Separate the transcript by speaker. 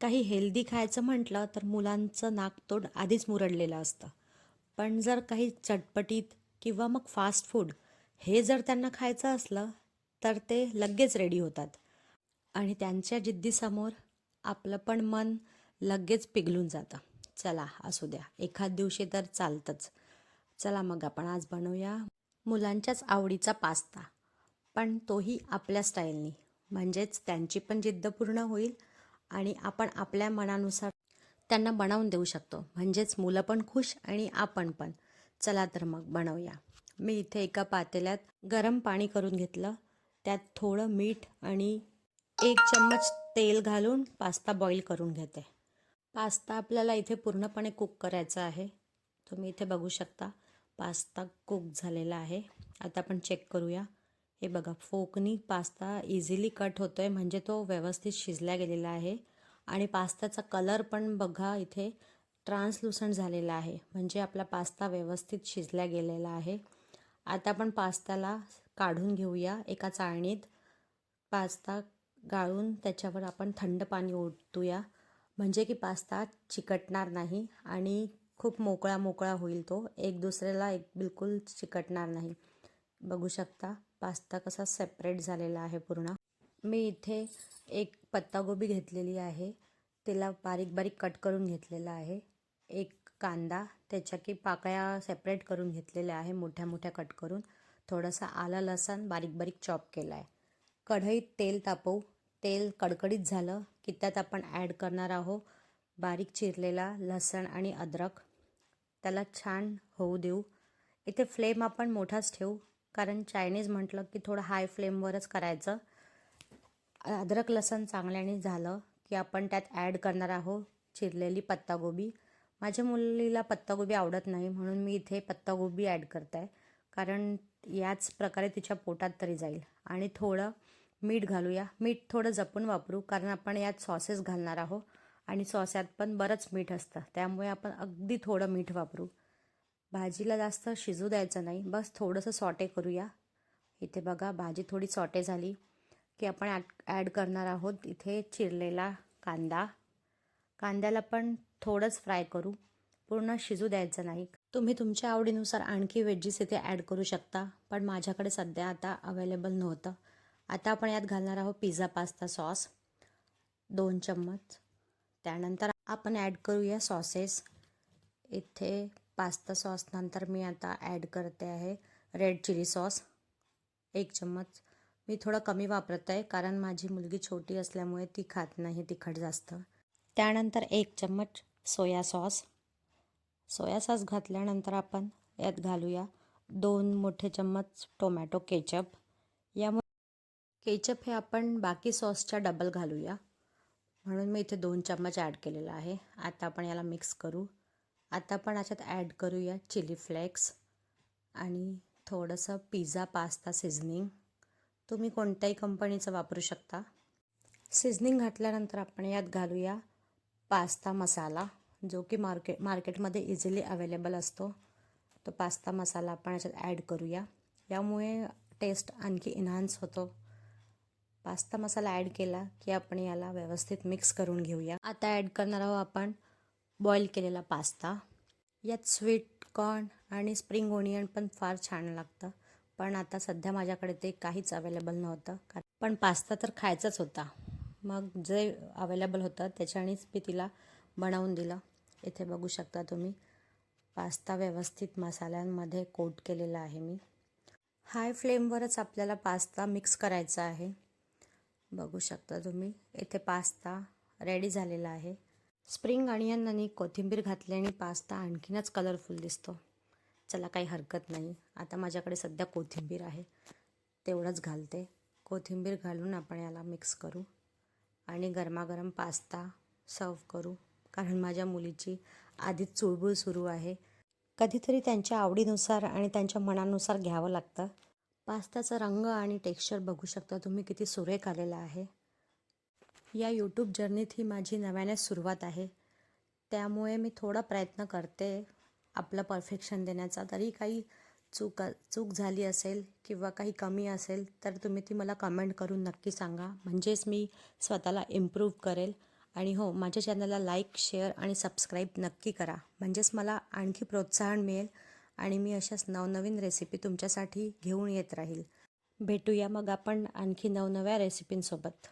Speaker 1: काही हेल्दी खायचं म्हटलं तर मुलांचं नाकतोंड आधीच मुरडलेलं असतं. पण जर काही चटपटीत किंवा मग फास्ट फूड हे जर त्यांना खायचं असलं तर ते लगेच रेडी होतात. आणि त्यांच्या जिद्दीसमोर आपलं पण मन लगेच पिघलून जातं. चला असू द्या. एखाद दिवशी तर चालतंच. चला मग आपण आज बनवूया मुलांच्याच आवडीचा पास्ता. पण तोही आपल्या स्टाईलनी म्हणजेच त्यांची पण जिद्द पूर्ण होईल आणि आपण आपल्या मनानुसार त्यांना बनवून देऊ शकतो. म्हणजेच मुलं पण खुश आणि आपण पण. चला तर मग बनवूया. मी इथे एका पातेल्यात गरम पाणी करून घेतलं. त्यात थोडं मीठ आणि एक चम्मच तेल घालून पास्ता बॉईल करून घेते. पास्ता आपल्याला इथे पूर्णपणे कुक करायचा आहे. तुम्ही इथे बघू शकता पास्ता कुक झालेला आहे. आता आपण चेक करूया. हे बघा फोकनी पास्ता इझिली कट होतो आहे म्हणजे तो व्यवस्थित शिजला गेलेला आहे. आणि पास्त्याचा कलर पण बघा इथे ट्रान्सलुसंट झालेला आहे. म्हणजे आपला पास्ता व्यवस्थित शिजला गेलेला आहे. आता आपण पास्त्याला काढून घेऊया एका चाळणीत. पास्ता गाळून त्याच्यावर आपण थंड पाणी ओतूया. म्हणजे की पास्ता चिकटणार नाही आणि खूप मोकळा मोकळा होईल तो. एक दुसऱ्याला एक बिलकुल चिकटणार नाही. बघू शकता. पास्ता कसा सेपरेट झालेला आहे पूर्ण. मी इथे एक पत्तागोबी घेतलेली आहे. तिला बारीक बारीक कट करून घेतलेला आहे. एक कांदा त्याच्या की पाकळ्या सेपरेट करून घेतलेल्या आहे मोठ्या मोठ्या कट करून. थोडासा आलं लसण बारीक बारीक चॉप केला आहे कढईत तेल तापवू. तेल कडकडीत झालं की त्यात आपण ॲड करणार आहोत बारीक चिरलेला लसण आणि अद्रक. त्याला छान होऊ देऊ. इथे फ्लेम आपण मोठाच ठेवू. कारण चायनीज म्हटलं की थोडं हाय फ्लेमवरच करायचं. अद्रक लसण चांगल्याने झालं की आपण त्यात ॲड करणार आहोत चिरलेली पत्तागोबी. माझ्या मुलीला पत्तागोबी आवडत नाही म्हणून मी इथे पत्तागोबी ॲड करत. आहे कारण याच प्रकारे तिच्या पोटात तरी जाईल. आणि थोडं मीठ घालूया. मीठ थोडं जपून वापरू कारण आपण यात सॉसेस घालणार आहोत. आणि सॉसात पण बरंच मीठ असतं. त्यामुळे आपण अगदी थोडं मीठ वापरू. भाजीला जास्त शिजू द्यायचं नाही. बस थोडंसं सॉटे करूया. इथे बघा भाजी थोडी सॉटे झाली की आपण ॲड ॲड करणार आहोत. इथे चिरलेला कांदा. कांद्याला पण थोडंच फ्राय करू. पूर्ण शिजू द्यायचं नाही. तुम्ही तुमच्या आवडीनुसार आणखी वेजीस इथे ॲड करू शकता पण माझ्याकडे सध्या आता अवेलेबल नव्हतं. आता आपण यात घालणार आहोत पिझ्झा पास्ता सॉस. दोन चम्मच. त्यानंतर आपण ॲड करूया सॉसेस. इथे पास्ता सॉस नंतर मी आता ॲड करते आहे रेड चिली सॉस. एक चम्मच. मी थोडं कमी वापरत आहे कारण माझी मुलगी छोटी असल्यामुळे ती खात नाही तिखट जास्त. त्यानंतर एक चम्मच सोया सॉस. सोया सॉस घातल्यानंतर आपण यात घालूया दोन मोठे चम्मच टोमॅटो केचप. यामुळे केचप हे आपण बाकी सॉसच्या डबल घालूया. म्हणून मी इथे दोन चम्मच ॲड केलेला आहे. आता आपण याला मिक्स करू. आता आपण याच्यात ॲड करूया चिली फ्लेक्स आणि थोडंसं पिझ्झा पास्ता सिझनिंग तुम्ही कोणत्याही कंपनीचं वापरू शकता. सिझनिंग घातल्यानंतर आपण यात घालूया पास्ता मसाला जो की मार्केट मार्केटमध्ये इझिली अवेलेबल असतो. तो पास्ता मसाला आपण याच्यात ॲड करूया. यामुळे टेस्ट आणखी इन्हान्स होतो. पास्ता मसाला ॲड केला की आपण याला व्यवस्थित मिक्स करून घेऊया. आता ॲड करणार आहोत आपण बॉईल केलेला पास्ता. यात स्वीट कॉर्न आणि स्प्रिंग ओनियन पण फार छान लागतं. पण आता सध्या माझ्याकडे ते काहीच अवेलेबल नव्हतं. पण पास्ता तर खायचाच होता. मग जे अवेलेबल होतं त्याच्यानेच मी तिला बनवून दिलं. इथे बघू शकता तुम्ही. पास्ता व्यवस्थित मसाल्यांमध्ये कोट केलेला आहे मी. हाय फ्लेमवरच आपल्याला पास्ता मिक्स करायचा आहे. बघू शकता तुम्ही. इथे पास्ता रेडी झालेला आहे. स्प्रिंग अनियन आणि कोथिंबीर घातल्याने पास्ता आणखीनच कलरफुल दिसतो. चला काही हरकत नाही. आता माझ्याकडे सध्या कोथिंबीर आहे. तेवढंच घालते. कोथिंबीर घालून आपण याला मिक्स करू आणि गरमागरम पास्ता सर्व करू. कारण माझ्या मुलीची आधीच चुळबुळ सुरू आहे. कधीतरी त्यांच्या आवडीनुसार आणि त्यांच्या मनानुसार घ्यावं लागतं. पास्त्याचा रंग आणि टेक्स्चर बघू शकता तुम्ही किती सुरेख आलेला आहे. या यूट्यूब जर्नीत ही माझी नव्याने सुरुवात आहे. त्यामुळे मी थोडा प्रयत्न करते आपलं परफेक्शन देण्याचा. तरी काही चूक चूक झाली असेल किंवा काही कमी असेल तर तुम्ही ती मला कमेंट करून नक्की सांगा. म्हणजेच मी स्वतःला इम्प्रूव्ह करेल. आणि हो माझ्या चॅनलला लाईक शेअर आणि सबस्क्राईब नक्की करा. म्हणजेच मला आणखी प्रोत्साहन मिळेल आणि मी अशाच नवनवीन रेसिपी तुमच्यासाठी घेऊन येत राहील. भेटूया मग आपण आणखी नवनव्या रेसिपींसोबत